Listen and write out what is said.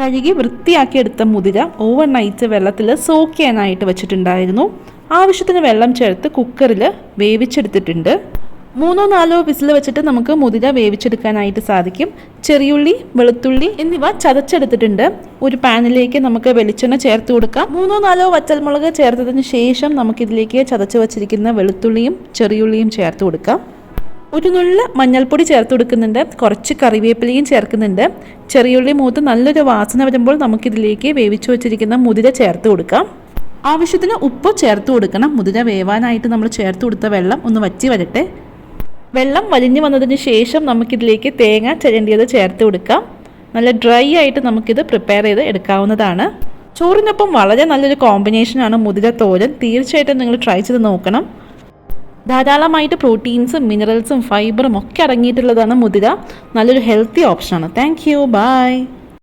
കഴുകി വൃത്തിയാക്കി എടുത്ത മുതിര ഓവർ നൈറ്റ് വെള്ളത്തിൽ സോക്ക് ചെയ്യാനായിട്ട് വെച്ചിട്ടുണ്ടായിരുന്നു. ആവശ്യത്തിന് വെള്ളം ചേർത്ത് കുക്കറിൽ വേവിച്ചെടുത്തിട്ടുണ്ട്. മൂന്നോ നാലോ വിസിൽ വെച്ചിട്ട് നമുക്ക് മുതിര വേവിച്ചെടുക്കാനായിട്ട് സാധിക്കും. ചെറിയുള്ളി വെളുത്തുള്ളി എന്നിവ ചതച്ചെടുത്തിട്ടുണ്ട്. ഒരു പാനിലേക്ക് നമുക്ക് വെളിച്ചെണ്ണ ചേർത്ത് കൊടുക്കാം. മൂന്നോ നാലോ വറ്റൽമുളക് ചേർത്തതിന് ശേഷം നമുക്കിതിലേക്ക് ചതച്ച് വച്ചിരിക്കുന്ന വെളുത്തുള്ളിയും ചെറിയുള്ളിയും ചേർത്ത് കൊടുക്കാം. ഒരു നുള്ള മഞ്ഞൾപ്പൊടി ചേർത്ത് കൊടുക്കുന്നുണ്ട് കുറച്ച് കറിവേപ്പിലയും ചേർക്കുന്നുണ്ട്. ചെറിയുള്ളി മൂത്ത് നല്ലൊരു വാസന വരുമ്പോൾ നമുക്കിതിലേക്ക് വേവിച്ചു വെച്ചിരിക്കുന്ന മുതിര ചേർത്ത് കൊടുക്കാം. ആവശ്യത്തിന് ഉപ്പ് ചേർത്ത് കൊടുക്കണം. മുതിര വേവാനായിട്ട് നമ്മൾ ചേർത്ത് കൊടുത്ത വെള്ളം ഒന്ന് വറ്റി വരട്ടെ. വെള്ളം വലിഞ്ഞു വന്നതിന് ശേഷം നമുക്കിതിലേക്ക് തേങ്ങ ചിരണ്ടിയത് ചേർത്ത് കൊടുക്കാം. നല്ല ഡ്രൈ ആയിട്ട് നമുക്കിത് പ്രിപ്പയർ ചെയ്ത് എടുക്കാവുന്നതാണ്. ചോറിനൊപ്പം വളരെ നല്ലൊരു കോമ്പിനേഷനാണ് മുതിര തോരൻ. തീർച്ചയായിട്ടും നിങ്ങൾ ട്രൈ ചെയ്ത് നോക്കണം. ധാരാളമായിട്ട് പ്രോട്ടീൻസും മിനറൽസും ഫൈബറും ഒക്കെ അടങ്ങിയിട്ടുള്ളതാണ് മുതിര. നല്ലൊരു ഹെൽത്തി ഓപ്ഷനാണ്. Thank you by